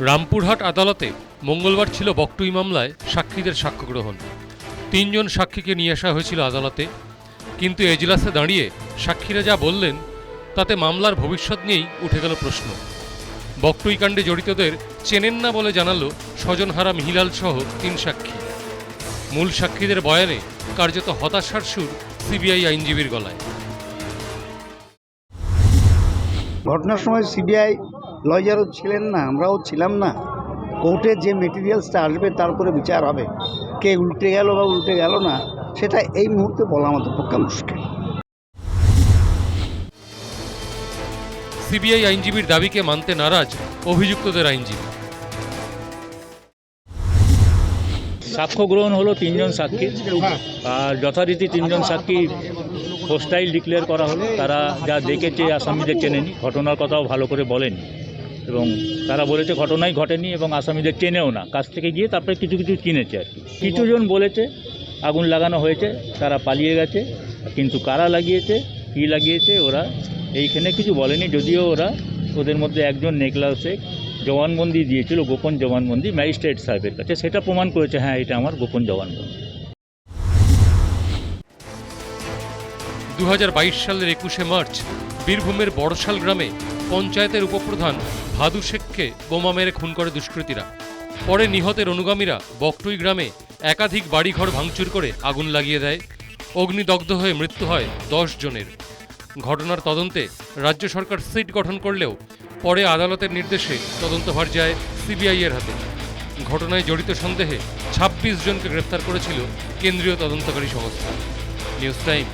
রামপুরহাট আদালতে মঙ্গলবার ছিল বকটুই মামলায় সাক্ষীদের সাক্ষ্য গ্রহণ। তিনজন সাক্ষীকে নিয়ে আসা হয়েছিল আদালতে, কিন্তু এজলাসে দাঁড়িয়ে সাক্ষীরা যা বললেন, তাতে মামলার ভবিষ্যৎ নিয়েই উঠে গেল প্রশ্ন। বকটুই কাণ্ডে জড়িতদের চেনেন না বলে জানালো স্বজনহারা মিহিলাল সহ তিন সাক্ষী। মূল সাক্ষীদের বয়ানে কার্যত হতাশার সুর সিবিআই আইনজীবীর গলায়। ঘটনার সময় সিবিআই লয়ারও ছিলেন না আমরাও ছিলাম না। কোর্টে যে মেটেরিয়ালসটা আসবে তারপরে বিচার হবে। কে উল্টে গেল বা উল্টে গেল না সেটা এই মুহূর্তে বলা আমাদের পক্ষে মুশকিল। সিবিআই আইনজীবীর দাবিকে মানতে নারাজ অভিযুক্তদের আইনজীবী। সাক্ষ্য গ্রহণ হলো তিনজন সাক্ষী। আর যথারীতি তিনজন সাক্ষী হোস্টাইল ডিক্লেয়ার করা হলো। তারা যা দেখেছে আসামিদের চেনেনি। ঘটনার কথাও ভালো করে বলেনি। এবং তারা বলেছে ঘটনাই ঘটেনি এবং আসামিদের চেনেও না। কাছ থেকে গিয়ে তারপরে কিছু কিছু চিনেছে আর কি। কিছুজন বলেছে, আগুন লাগানো হয়েছে, তারা পালিয়ে গেছে, কিন্তু কারা লাগিয়েছে, কী লাগিয়েছে, ওরা এইখানে কিছু বলেনি। যদিও ওরা ওদের মধ্যে একজন নেকলা শেখ জবানবন্দি দিয়েছিল, গোপন জবানবন্দি ম্যাজিস্ট্রেট সাহেবের কাছে। সেটা প্রমাণ করেছে হ্যাঁ এটা আমার গোপন জবানবন্দি। দু হাজার বাইশ সালের একুশে মার্চ বীরভূমের বড়শাল গ্রামে পঞ্চায়েতের উপপ্রধান ভাদু শেখকে বোমা মেরে খুন করে দুষ্কৃতীরা। পরে নিহতের অনুগামীরা বকটুই গ্রামে একাধিক বাড়িঘর ভাঙচুর করে আগুন লাগিয়ে দেয়। অগ্নিদগ্ধ হয়ে মৃত্যু হয় দশ জনের। ঘটনার তদন্তে রাজ্য সরকার সিট গঠন করলেও পরে আদালতের নির্দেশে তদন্তভার যায় সিবিআই এর হাতে। ঘটনায় জড়িত সন্দেহে ২৬ জনকে গ্রেফতার করেছিল কেন্দ্রীয় তদন্তকারী সংস্থা। News time